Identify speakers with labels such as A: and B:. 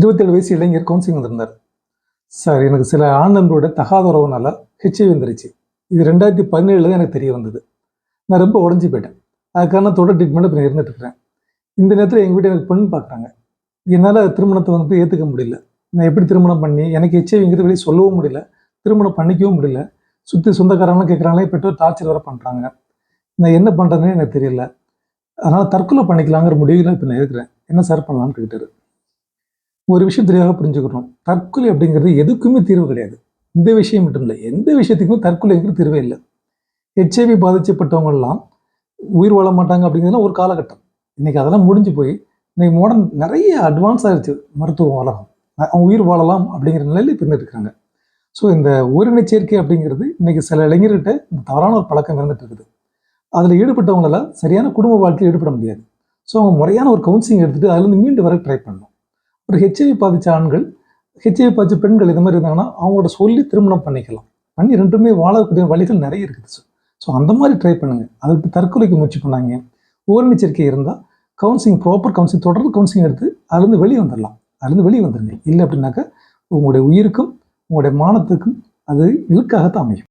A: இருபத்தேழு வயசு இளைஞர் கவுன்சிலிங் வந்திருந்தார். சார் எனக்கு சில ஆண் நண்பரோட தகாத உறவுனால ஹெச்ஐவி வந்துருச்சு. இது ரெண்டாயிரத்தி பதினேழுல தான் எனக்கு தெரிய வந்தது. நான் ரொம்ப உடஞ்சி போயிட்டேன். அதுக்கான தொடர் ட்ரீட்மெண்ட் இப்போ இருந்துட்டு இருக்கிறேன். இந்த நேரத்தில் எங்கள் வீட்டில் எனக்கு பெண் பார்க்குறாங்க. என்னால் திருமணத்தை வந்து ஏற்றுக்க முடியல. நான் எப்படி திருமணம் பண்ணி எனக்கு ஹெச்ஐவிங்கிறது வெளியே சொல்லவும் முடியல. திருமணம் பண்ணிக்கவும் முடியல. சுற்றி சொந்தக்காரங்களும் கேட்குறாங்களே பெற்றோர் டார்ச்சர் வேறு பண்ணுறாங்க நான் என்ன பண்ணுறதுனே எனக்கு தெரியல. அதனால் தற்கொலை பண்ணிக்கலாங்கிற முடிவில் இப்போ நான் இருக்கிறேன். என்ன சார் பண்ணலான்னு கேட்டார் ஒரு விஷயம் தெளிவாக புரிஞ்சுக்கிறோம் தற்கொலை அப்படிங்கிறது எதுக்குமே தீர்வு கிடையாது. இந்த விஷயம் மட்டும் இல்லை. எந்த விஷயத்துக்குமே தற்கொலைங்கிறது தீர்வே இல்லை. ஹெச்ஐவி பாதிக்கப்பட்டவங்கெல்லாம் உயிர் வாழ மாட்டாங்க அப்படிங்கிறதுலாம் ஒரு காலகட்டம். இன்றைக்கி அதெல்லாம் முடிஞ்சு போய் இன்றைக்கி மாடர்ன் நிறைய அட்வான்ஸ் ஆயிடுச்சு மருத்துவ உலகம் அவங்க உயிர் வாழலாம் அப்படிங்கிற நிலையில் இப்போ இருக்காங்க. ஸோ இந்த ஓரினை சேர்க்கை அப்படிங்கிறது இன்னைக்கு சில இளைஞர்கிட்ட இந்த தவறான ஒரு பழக்கம் இருந்துட்டு இருக்குது. அதில் ஈடுபட்டவங்களால் சரியான குடும்ப வாழ்க்கையில் ஈடுபட முடியாது. ஸோ அவங்க முறையான ஒரு கவுன்சிலிங் எடுத்துகிட்டு அதுலேருந்து மீண்டு வர ட்ரை பண்ணணும். ஒரு ஹெச்ஐவி பாதித்த ஆண்கள் ஹெச்ஐவி பாதித்த பெண்கள் இது மாதிரி இருந்தாங்கன்னா அவங்களோட சொல்லி திருமணம் பண்ணிக்கலாம். பண்ணி ரெண்டுமே வாழக்கூடிய வழிகள் நிறைய இருக்குது ஸோ அந்த மாதிரி ட்ரை பண்ணுங்கள் அதை விட்டு தற்கொலைக்கு முயற்சி பண்ணாங்க ஓரணிச்சரிக்கை இருந்தால் கவுன்சிலிங் ப்ராப்பர் கவுன்சிலிங் தொடர்ந்து கவுன்சிலிங் எடுத்து அதுலேருந்து வெளியே வந்துடலாம் அதுலேருந்து வெளியே வந்துடுங்க இல்லை அப்படின்னாக்கா உங்களுடைய உயிருக்கும் உங்களுடைய மானத்துக்கும் அது இழுக்காகத்தான் அமையும்.